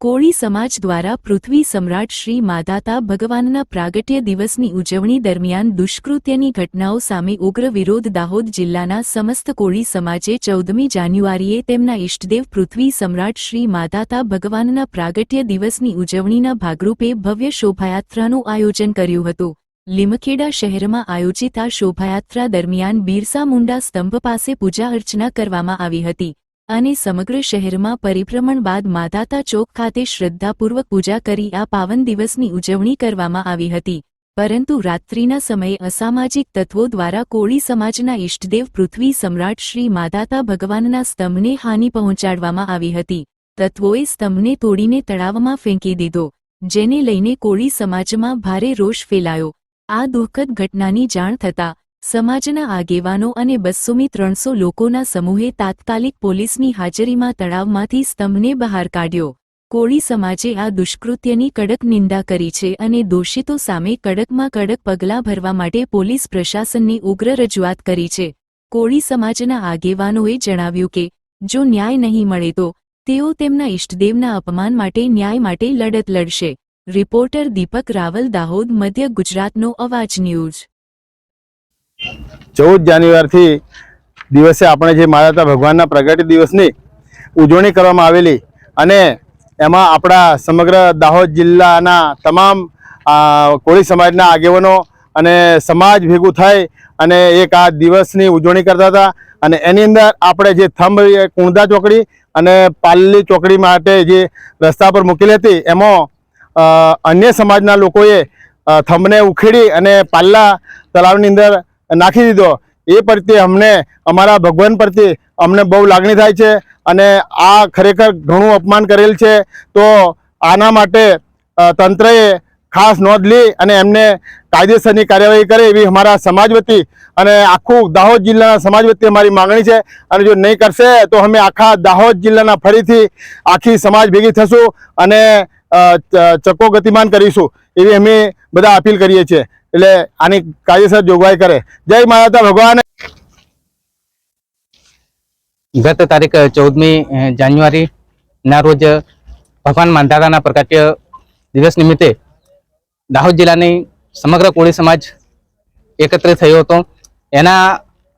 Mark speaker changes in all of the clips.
Speaker 1: કોળી સમાજ દ્વારા પૃથ્વી સમ્રાટ શ્રી માધાતા ભગવાનના પ્રાગટ્ય દિવસની ઉજવણી દરમિયાન દુષ્કૃત્યની ઘટનાઓ સામે ઉગ્ર વિરોધ દાહોદ જિલ્લાના સમસ્ત કોળી સમાજે ચૌદમી જાન્યુઆરીએ તેમના ઇષ્ટદેવ પૃથ્વી સમ્રાટ શ્રી માધાતા ભગવાનના પ્રાગટ્ય દિવસની ઉજવણીના ભાગરૂપે ભવ્ય શોભાયાત્રાનું આયોજન કર્યું હતું. લીમખેડા શહેરમાં આયોજિત આ શોભાયાત્રા દરમિયાન બિરસા મુંડા સ્તંભ પાસે પૂજા અર્ચના કરવામાં આવી હતી. અને સમગ્ર શહેરમાં પરિભ્રમણ બાદ માતાતા ચોક ખાતે શ્રદ્ધાપૂર્વક પૂજા કરી આ પાવન દિવસની ઉજવણી કરવામાં આવી હતી. પરંતુ રાત્રિના સમયે અસામાજિક તત્વો દ્વારા કોળી સમાજના ઇષ્ટદેવ પૃથ્વી સમ્રાટ શ્રી માતાતા ભગવાનના સ્તંભને હાનિ પહોંચાડવામાં આવી હતી. તત્વોએ સ્તંભને તોડીને તળાવમાં ફેંકી દીધો, જેને લઈને કોળી સમાજમાં ભારે રોષ ફેલાયો. આ દુઃખદ ઘટનાની જાણ થતાં સમાજના આગેવાનો અને બસ્સોમી ત્રણસો લોકોના સમૂહે તાત્કાલિક પોલીસની હાજરીમાં તળાવમાંથી સ્તંભને બહાર કાઢ્યો. કોળી સમાજે આ દુષ્કૃત્યની કડક નિંદા કરી છે અને દોષિતો સામે કડકમાં કડક પગલાં ભરવા માટે પોલીસ પ્રશાસનની ઉગ્ર રજૂઆત કરી છે. કોળી સમાજના આગેવાનોએ જણાવ્યું કે, જો ન્યાય નહીં મળે તો, તેઓ તેમના ઇષ્ટદેવના અપમાન માટે ન્યાય માટે લડત લડશે. રિપોર્ટર દીપક રાવલ દાહોદ, મધ્ય ગુજરાતનો અવાજ ન્યૂઝ.
Speaker 2: ચૌદ જાન્યુઆરીથી દિવસે આપણે જે માતા ભગવાનના પ્રગટ દિવસની ઉજવણી કરવામાં આવેલી અને એમાં આપણા સમગ્ર દાહોદ જિલ્લાના તમામ કોળી સમાજના આગેવાનો અને સમાજ ભેગું થઈ અને એક આ દિવસની ઉજવણી કરતા હતા. અને એની અંદર આપણે જે થંભ કુંદા ચોકડી અને પાલલી ચોકડી માટે જે રસ્તા પર મૂકેલી હતી, એમાં અન્ય સમાજના લોકોએ થંભને ઉખેડી અને પાલ્લા તળાવની અંદર નાખી દીધો. એ પ્રત્યે અમને, અમારા ભગવાન પ્રત્યે અમને બહુ લાગણી થાય છે અને આ ખરેખર ઘણું અપમાન કરેલ છે. તો આના માટે તંત્રએ ખાસ નોંધ લી અને એમને કાયદેસરની કાર્યવાહી કરે એવી અમારા સમાજ વતી અને આખું દાહોદ જિલ્લાના સમાજ વતી અમારી માગણી છે. અને જો નહીં કરશે, તો અમે આખા દાહોદ જિલ્લાના ફરીથી આખી સમાજ ભેગી થશું અને ચક્કો ગતિમાન કરીશું. એવી અમે બધા અપીલ કરીએ છીએ. એટલે આની કાયદેસર જોગવાઈ કરે. જય માતા ભગવાન.
Speaker 3: ગત તારીખ ચૌદમી જાન્યુઆરીના રોજ ભગવાન માંધાતાના પ્રકાટ્ય દિવસ નિમિત્તે દાહોદ જિલ્લાની સમગ્ર કોળી સમાજ એકત્રિત થયો હતો. એના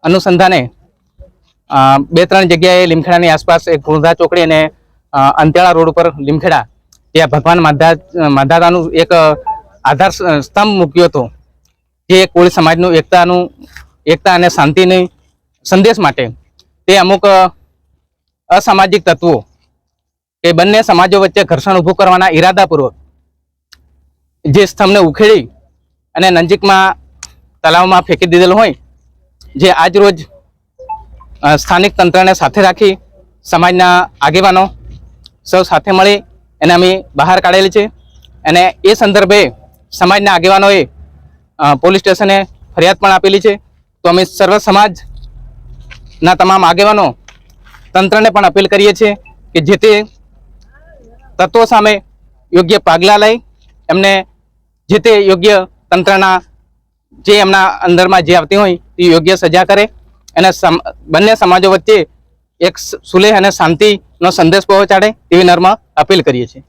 Speaker 3: અનુસંધાને બે ત્રણ જગ્યાએ લીમખેડાની આસપાસ એક ગુણધા ચોકડી અને અંતેળા રોડ ઉપર લીમખેડા, ત્યાં ભગવાન માધા માધાતાનું એક આધાર સ્તંભ મૂક્યો હતો. જે કોળી સમાજનું એકતાનું, એકતા અને શાંતિની સંદેશ માટે તે અમુક અસામાજિક તત્વો કે બંને સમાજો વચ્ચે ઘર્ષણ ઊભું કરવાના ઈરાદાપૂર્વક જે સ્તંભને ઉખેડી અને નજીકમાં તલાવમાં ફેંકી દીધેલો હોય, જે આજ રોજ સ્થાનિક તંત્રને સાથે રાખી સમાજના આગેવાનો સૌ સાથે મળી એને અમે બહાર કાઢેલી છે. અને એ સંદર્ભે સમાજના આગેવાનોએ પોલીસ સ્ટેશને ફરિયાદ પણ આપેલી છે. તો અમે સર્વ સમાજના તમામ આગેવાનો તંત્રને પણ અપીલ કરીએ છીએ કે જે તે તત્વો સામે યોગ્ય પગલાં લઈ એમને જે તે યોગ્ય તંત્રના જે એમના અંદરમાં જે આવતી હોય તે યોગ્ય સજા કરે. અને બંને સમાજો વચ્ચે એક સુલેહ અને શાંતિનો સંદેશ પહોંચાડે તેવી નર્મ અપીલ કરીએ છીએ.